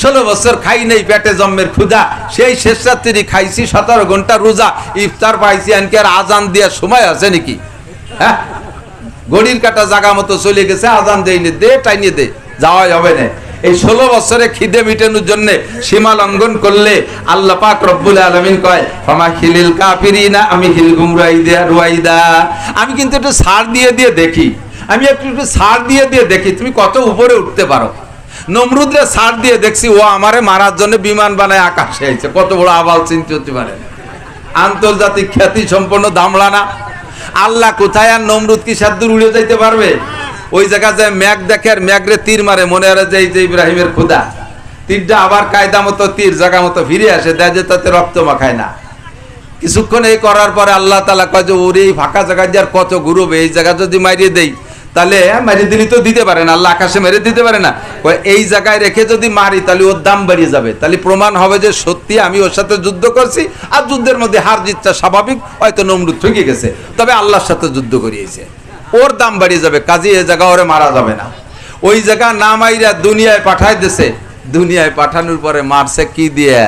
ষোলো বছর খাই নেই পেটে জন্মের ক্ষুধা। সেই শেষ রাত্রি খাইছি, সতেরো ঘণ্টা রোজা। ইফতার পাইছি আনকি আর আজান দেওয়ার সময় আছে নাকি? হ্যাঁ? ঘড়ির কাটা জাগা মতো চলে গেছে, আজান দেয়নি দে, টাইনি দে, যাওয়াই হবে না। এই ষোলো বছরে খিদে মিটানোর জন্য সীমা লঙ্ঘন করলে আল্লাহ পাক রব্বুল আলমিন কয়, ফমা খিলিল কাপিরি না আমি হিল গুমরাইদা রুয়াইদা আমি কিন্তু একটু সার দিয়ে দিয়ে দেখি। আমি একটু একটু সার দিয়ে দিয়ে দেখি, তুমি কত উপরে উঠতে পারো। নমরুদরে সার দিয়ে দেখছি, ও আমারে মারার জন্য বিমান বানায় আকাশে আইছে। কত বড় আবাল চিন্তা হতে পারে। আন্তর্জাতিক খ্যাতি সম্পন্ন দামলা না আল্লাহ কোথায় আর নমরুদ কি সাদ্দুর উড়ে যাইতে পারবে? ওই জায়গা যে ম্যাগ দেখে আর ম্যাগরে তীর মারে, মনে হয় যে এই যে ইব্রাহিমের খুদা তীরটা আবার কায়দা মতো, তীর জায়গা মতো ফিরে আসে, দেয় যে তাতে রক্ত মাখায় না। কিছুক্ষণ এই করার পরে আল্লাহ তালা কয় যে, ওর এই ফাঁকা জায়গায় যে আর কত ঘুরবে এই জায়গা যদি মারিয়ে দেই তাহলে মারিয়ে দিলি তো দিতে পারে না, আল্লাহ আকাশে মেরে দিতে পারে না। এই জায়গায় রেখে যদি মারি, তাহলে ওর দাম বাড়িয়ে যাবে। তাহলে প্রমাণ হবে যে সত্যি আমি ওর সাথে যুদ্ধ করছি, আর যুদ্ধের মধ্যে হার জিতটা স্বাভাবিক, হয়তো নমরুদ ঠকে গেছে। তবে আল্লাহর সাথে যুদ্ধ করিয়েছে। ওর দাম বাড়িয়ে যাবে কাজে এই জায়গা ওরে মারা যাবে না। ওই জায়গা না মাইরা দুনিয়ায় পাঠায় দিছে। দুনিয়ায় পাঠানোর পরে মারছে কি দিয়ে?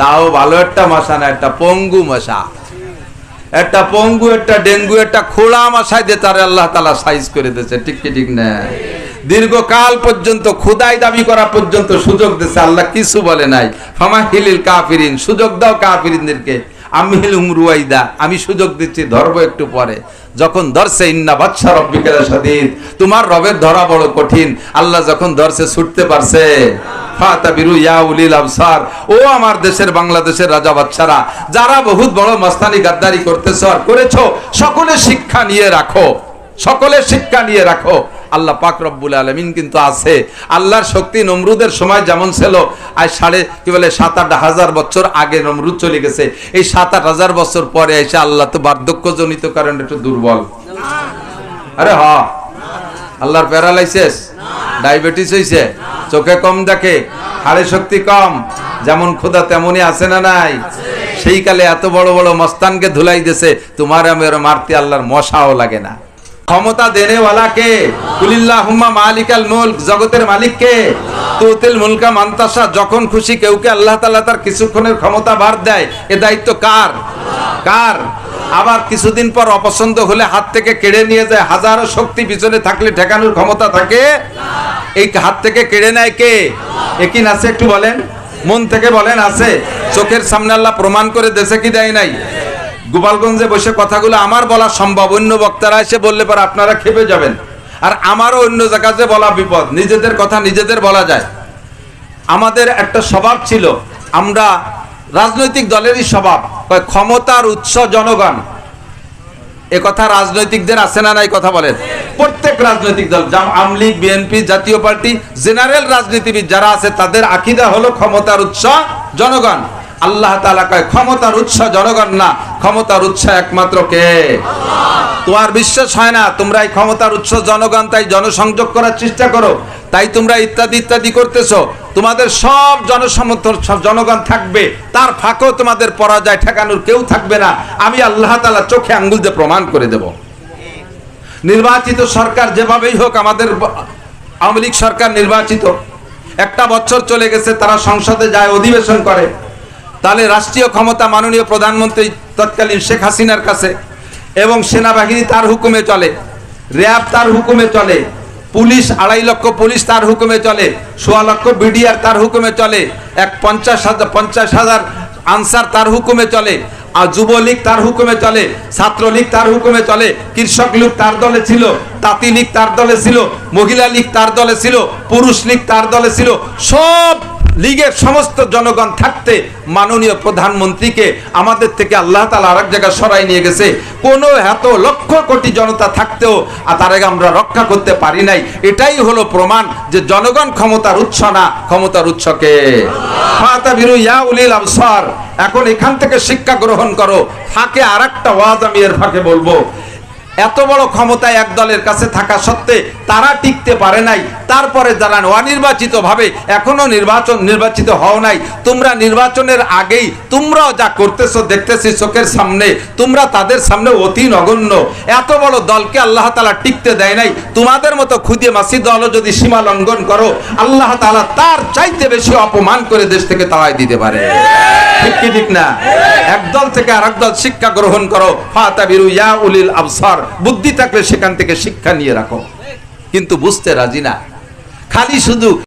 তাও ভালো একটা মশা না, একটা পঙ্গু মশা। একটা পঙ্গু, একটা ডেঙ্গু, একটা খোলা মাসায় দিয়ে তার আল্লাহ তালা সাইজ করে দিয়েছে। ঠিক কি, ঠিক না? দীর্ঘকাল পর্যন্ত, খুদাই দাবি করা পর্যন্ত সুযোগ দিয়েছে। আল্লাহ কিছু বলে নাই। ফামা হিলিল কাফিরিন, সুযোগ দাও কাফিরিনদেরকে। আমি হিল রুয়াইদা আমি সুযোগ দিচ্ছি, ধরবো একটু পরে। যখন ধরছে ইন্না বাচ্চা রব্বিকের সাদিদ তোমার রবের ধরা বড় কঠিন। আল্লাহ যখন ধরছে ছুটতে পারছে ও আমার দেশের, বাংলাদেশের রাজা বাচ্চারা যারা বহুত বড় মস্তানি গাদ্দারি করতেছ আর করেছ, সকলে শিক্ষা নিয়ে রাখো। সকলে শিক্ষা নিয়ে রাখো। আল্লাহ পাক রব্বুল আলমিন কিন্তু আছে। আল্লাহর শক্তি নমরুদের সময় যেমন ছিল, আজ সাড়ে, কি বলে সাত আট হাজার বছর আগে নমরুদ চলে গেছে। এই সাত আট হাজার বছর পরে এসে আল্লাহ তো বার্ধক্যজনিত কারণে একটু দুর্বল। আরে হ। আল্লাহর প্যারালাইসিস, ডায়াবেটিস হইছে, চোখে কম দেখে, হাড়ে শক্তি কম, যেমন খোদা তেমনই আছে না নাই? সেই কালে এত বড় বড় মস্তানকে ধুলাই দিছে, তোমার আমি মারতে আল্লাহর মশাও লাগে না। ক্ষমতা দেনে ওয়ালা কে কুলিল্লাহ হুম্মা মালিকাল মুলক, জগতের মালিক কে তুতিল মুলকা মান্তাসা, যখন খুশি কেউকে আল্লাহ তাআলা তার কিছুক্ষণের ক্ষমতা ভার দেয়, এ দায়িত্ব কার? কার? আবার কিছুদিন পর অপছন্দ হলে হাত থেকে কেড়ে নিয়ে যায়, হাজারো শক্তি পিছনে থাকলে ঠেকানোর ক্ষমতা থাকে? এই হাত থেকে কেড়ে নেয় কে? একই আছে একটু বলেন? মন থেকে বলেন, আছে? চোখের সামনে আল্লাহ প্রমাণ করে দেশে কি দেয় নাই? গোপালগঞ্জে বসে কথাগুলো আমার বলা সম্ভব। অন্য বক্তারা এসে বললে পর আপনারা খেপে যাবেন। আর আমারও অন্য জায়গাতে বলা বিপদ, নিজেদের কথা নিজেদের বলা যায়। আমাদের একটা স্বভাব ছিল, আমরা রাজনৈতিক দলেরই স্বভাব। ক্ষমতার উৎস জনগণ। এ কথা রাজনৈতিকদের আছে না নাই কথা বলেন? প্রত্যেক রাজনৈতিক দল, জাম আমলিগ বিএনপি, জাতীয় পার্টি, জেনারেল রাজনীতিবিদ যারা আছে, তাদের আকিদা হলো ক্ষমতার উৎস জনগণ। আল্লাহ তাআলা কয়, ক্ষমতার উৎস জনগণ না, ক্ষমতার উৎস একমাত্র কে? তোমার বিশ্বাস হয় না, তোমরা এই ক্ষমতার উৎস জনগণ, তাই জনসংযোগ করার চেষ্টা করো, তাই তোমরা ইত্যাদি ইত্যাদি করতেছো। তোমাদের সব জনসমর্থন জনগণ থাকবে, তার ফাঁকেও তোমাদের পরাজয় ঠেকানোর কেউ থাকবে না। আমি আল্লাহ তালা চোখে আঙ্গুল দিয়ে প্রমাণ করে দেব। নির্বাচিত সরকার যেভাবেই হোক, আমাদের আওয়ামী লীগ সরকার নির্বাচিত। একটা বছর চলে গেছে, তারা সংসদে যায়, অধিবেশন করে। তাহলে রাষ্ট্রীয় ক্ষমতা মাননীয় প্রধানমন্ত্রী তৎকালীন শেখ হাসিনার কাছে এবং সেনাবাহিনী তার হুকুমে চলে, র্যাব তার হুকুমে চলে, পুলিশ আড়াই লক্ষ পুলিশ তার হুকুমে চলে, সোয়া লক্ষ বিডিআর তার হুকুমে চলে, এক পঞ্চাশ হাজার পঞ্চাশ হাজার আনসার তার হুকুমে চলে, আর যুবলীগ তার হুকুমে চলে, ছাত্রলীগ তার হুকুমে চলে, কৃষক লীগ তার দলে ছিল, তাঁতি লীগ তার দলে ছিল, মহিলা লীগ তার দলে ছিল, পুরুষ লীগ তার দলে ছিল, সব লীগের সমস্ত জনগণ থাকতে মাননীয় প্রধানমন্ত্রীকে আমাদের থেকে আল্লাহ তালা আরেক জায়গায় সরাই নিয়ে গেছে। কোনো এত লক্ষ কোটি জনতা থাকতেও তার আমরা রক্ষা করতে পারি নাই। এটাই হলো প্রমাণ যে জনগণ ক্ষমতার উৎস না, ক্ষমতার উৎসকে এখন এখান থেকে শিক্ষা গ্রহণ করো। ফাঁকে আর একটা ওয়াজ আমি এর ফাঁকে বলব। এত বড় ক্ষমতা এক দলের কাছে থাকা সত্ত্বে তারা টিকতে পারে নাই। তারপরে যারা অনির্বাচিত ভাবে এখনও নির্বাচন নির্বাচিত হও নাই, তোমরা নির্বাচনের আগেই তোমরাও যা করতেছো দেখতেছি চোখের সামনে, তোমরা তাদের সামনে অতি নগণ্য। এত বড় দলকে আল্লাহ তালা টিকতে দেয় নাই। তোমাদের মতো খুদে মাসি দলও যদি সীমা লঙ্ঘন করো, আল্লাহ তালা তার চাইতে বেশি অপমান করে দেশ থেকে তাওয়াই দিতে পারে। ঠিক কি ঠিক না? একদল থেকে আর দল শিক্ষা গ্রহণ করো। ফাতাবিরু ইয়া উলিল আবসার। বুদ্ধি থাকলে সেখান থেকে শিক্ষা নিয়ে রাখো। কিন্তু বুঝতে রাজি না। খালি শুধু